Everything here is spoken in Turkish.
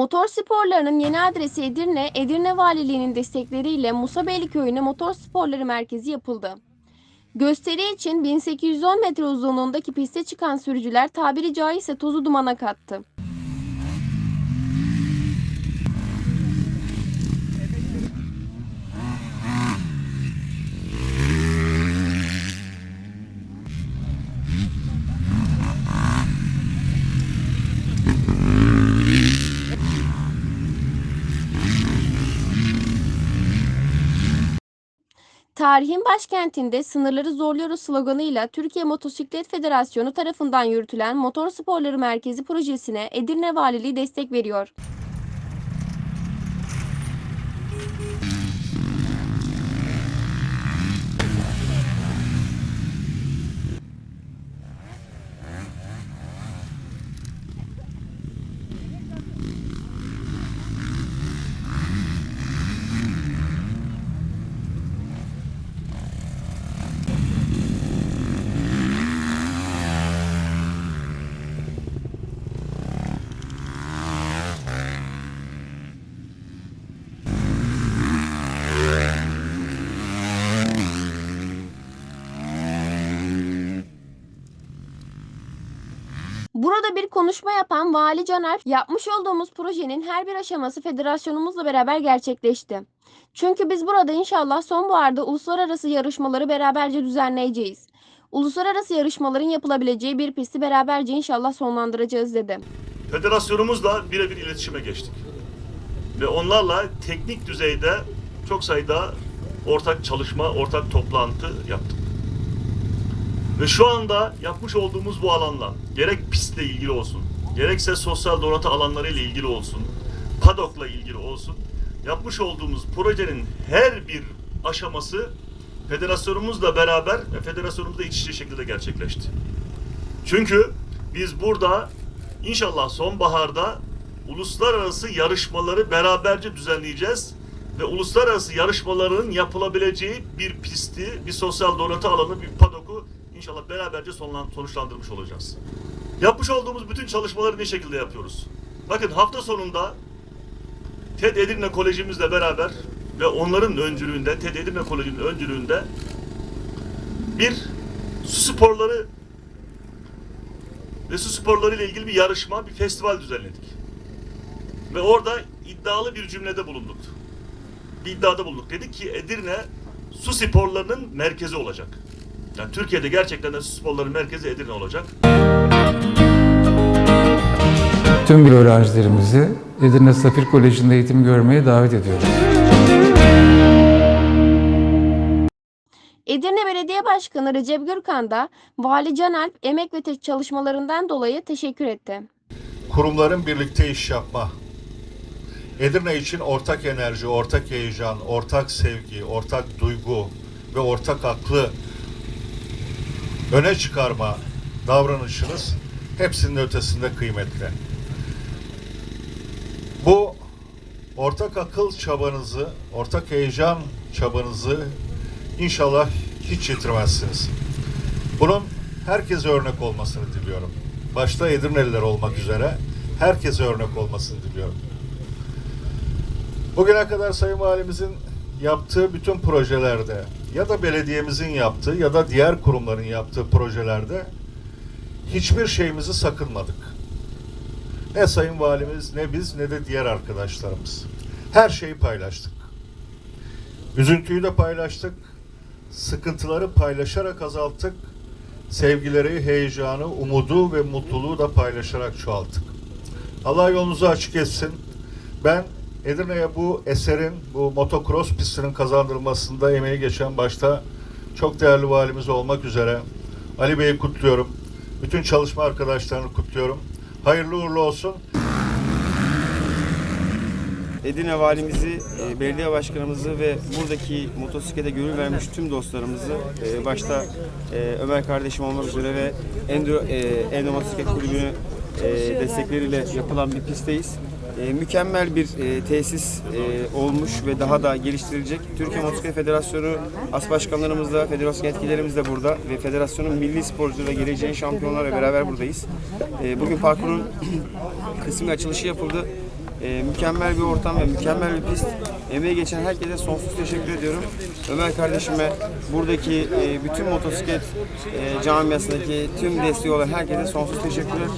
Motor sporlarının yeni adresi Edirne, Edirne Valiliği'nin destekleriyle Musabeyli Köyü'ne motor sporları merkezi yapıldı. Gösteri için 1810 metre uzunluğundaki piste çıkan sürücüler tabiri caizse tozu dumana kattı. Tarihin başkentinde sınırları zorluyoruz sloganıyla Türkiye Motosiklet Federasyonu tarafından yürütülen Motor Sporları Merkezi projesine Edirne Valiliği destek veriyor. Burada bir konuşma yapan Vali Caner, yapmış olduğumuz projenin her bir aşaması federasyonumuzla beraber gerçekleşti. Çünkü biz burada inşallah sonbaharda uluslararası yarışmaları beraberce düzenleyeceğiz. Uluslararası yarışmaların yapılabileceği bir pisti beraberce inşallah sonlandıracağız dedi. Federasyonumuzla birebir iletişime geçtik. Ve onlarla teknik düzeyde çok sayıda ortak çalışma, ortak toplantı yaptık. Ve şu anda yapmış olduğumuz bu alanla gerek pistle ilgili olsun, gerekse sosyal donatı alanları ile ilgili olsun, padokla ilgili olsun, yapmış olduğumuz projenin her bir aşaması federasyonumuzla beraber ve federasyonumuzla iç içe şekilde gerçekleşti. Çünkü biz burada inşallah sonbaharda uluslararası yarışmaları beraberce düzenleyeceğiz ve uluslararası yarışmaların yapılabileceği bir pisti, bir sosyal donatı alanı, bir padoku inşallah beraberce sonuçlandırmış olacağız. Yapmış olduğumuz bütün çalışmaları ne şekilde yapıyoruz? Bakın hafta sonunda TED Edirne Kolejimizle beraber ve onların öncülüğünde, TED Edirne Koleji'nin öncülüğünde bir su sporları ve su sporları ile ilgili bir yarışma, bir festival düzenledik. Ve orada iddialı bir cümlede bulunduk. Bir iddiada bulunduk. Dedik ki Edirne su sporlarının merkezi olacak. Yani Türkiye'de gerçekten de su sporlarının merkezi Edirne olacak. Tüm bir öğrencilerimizi Edirne Safir Koleji'nde eğitim görmeye davet ediyoruz. Edirne Belediye Başkanı Recep Gürkan da Vali Canalp emek ve çalışmalarından dolayı teşekkür etti. kurumların birlikte iş yapma, Edirne için ortak enerji, ortak heyecan, ortak sevgi, ortak duygu ve ortak aklı öne çıkarma davranışınız hepsinin ötesinde kıymetli. Bu ortak akıl çabanızı, ortak heyecan çabanızı inşallah hiç yitirmezsiniz. Bunun herkese örnek olmasını diliyorum. Başta Edirneliler olmak üzere herkese örnek olmasını diliyorum. Bugüne kadar Sayın Valimizin yaptığı bütün projelerde ya da belediyemizin yaptığı ya da diğer kurumların yaptığı projelerde hiçbir şeyimizi sakınmadık. Ne Sayın Valimiz ne biz ne de diğer arkadaşlarımız. Her şeyi paylaştık. Üzüntüyü de paylaştık. Sıkıntıları paylaşarak azalttık. Sevgileri, heyecanı, umudu ve mutluluğu da paylaşarak çoğalttık. Allah yolunuzu açık etsin. Ben Edirne'ye bu eserin, bu motocross pistinin kazandırılmasında emeği geçen başta çok değerli valimiz olmak üzere Ali Bey'i kutluyorum. Bütün çalışma arkadaşlarını kutluyorum. Hayırlı uğurlu olsun. Edirne valimizi, e, belediye başkanımızı ve buradaki motosiklete gönül vermiş tüm dostlarımızı e, başta e, Ömer kardeşim olmak üzere ve Endo, Endo Motosiklet Kulübü'nü destekleriyle yapılan bir pistteyiz. E, mükemmel bir e, tesis e, olmuş ve daha da geliştirilecek. Türkiye Motosiklet Federasyonu as başkanlarımız da, federasyon yetkilerimiz de burada ve federasyonun milli sporcuları ve geleceğin şampiyonlarla beraber buradayız. E, bugün parkurun kısmi açılışı yapıldı. E, mükemmel bir ortam ve mükemmel bir pist. Emeği geçen herkese sonsuz teşekkür ediyorum. Ömer kardeşime, buradaki e, bütün motosiklet e, camiasındaki tüm desteği olan herkese sonsuz teşekkürler.